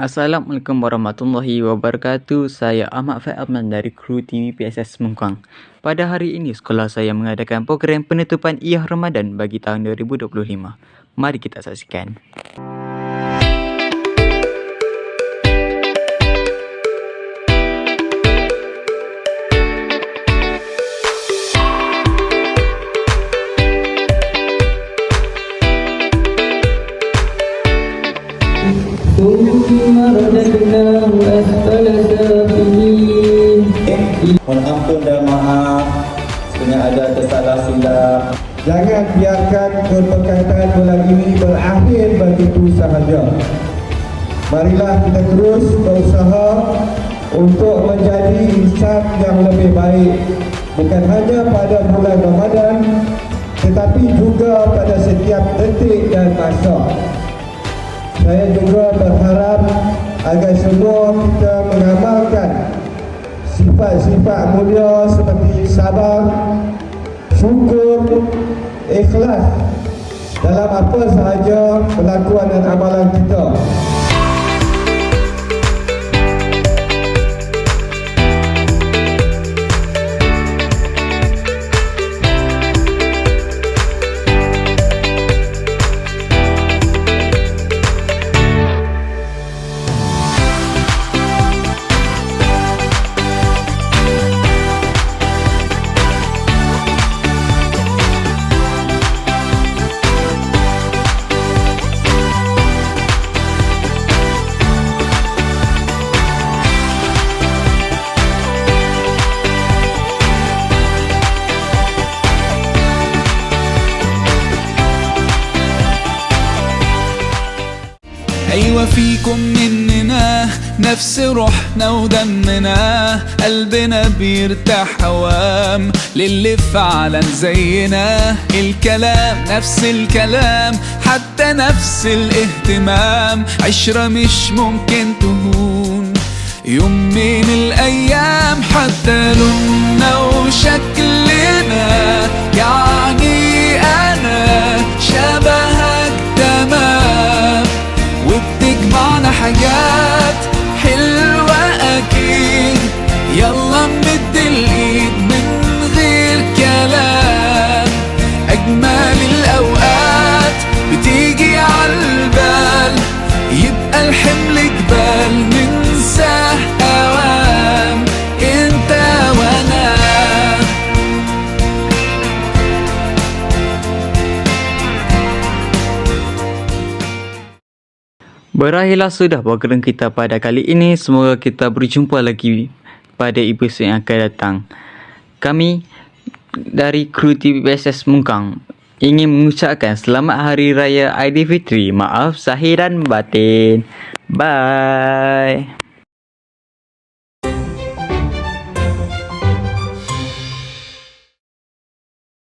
Assalamualaikum warahmatullahi wabarakatuh. Saya Ahmad Faiz dari kru TV PSS Mengkuang. Pada hari ini, sekolah saya mengadakan program penutupan Iyah Ramadan bagi tahun 2025. Mari kita saksikan. ثم رددناه أسفل سافلين Mohon ampun dan maaf Sekiranya ada tersalah silap Jangan biarkan perpekatan bulan ini berakhir begitu sahaja. Marilah kita terus berusaha untuk menjadi insan yang lebih baik. Bukan hanya pada bulan Ramadan tetapi juga pada setiap detik dan masa. Saya juga berharap agar semua kita mengamalkan sifat-sifat mulia seperti sabar, syukur, ikhlas dalam apa sahaja perlakuan dan amalan kita. أيوة فيكم مننا نفس روحنا ودمنا قلبنا بيرتاح هوام للي فعلا زينا الكلام نفس الكلام حتى نفس الاهتمام. عشرة مش ممكن تهون يوم من الأيام حتى لوننا يبقى الحمل جبال ننساه أوام انت وانا Berakhirlah sudah program kita pada kali ini. Semoga kita berjumpa lagi pada episod yang akan datang. Kami dari kru TV PSS Mungkang ingin mengucapkan selamat Hari Raya Aidilfitri. Maaf zahir dan batin. Bye.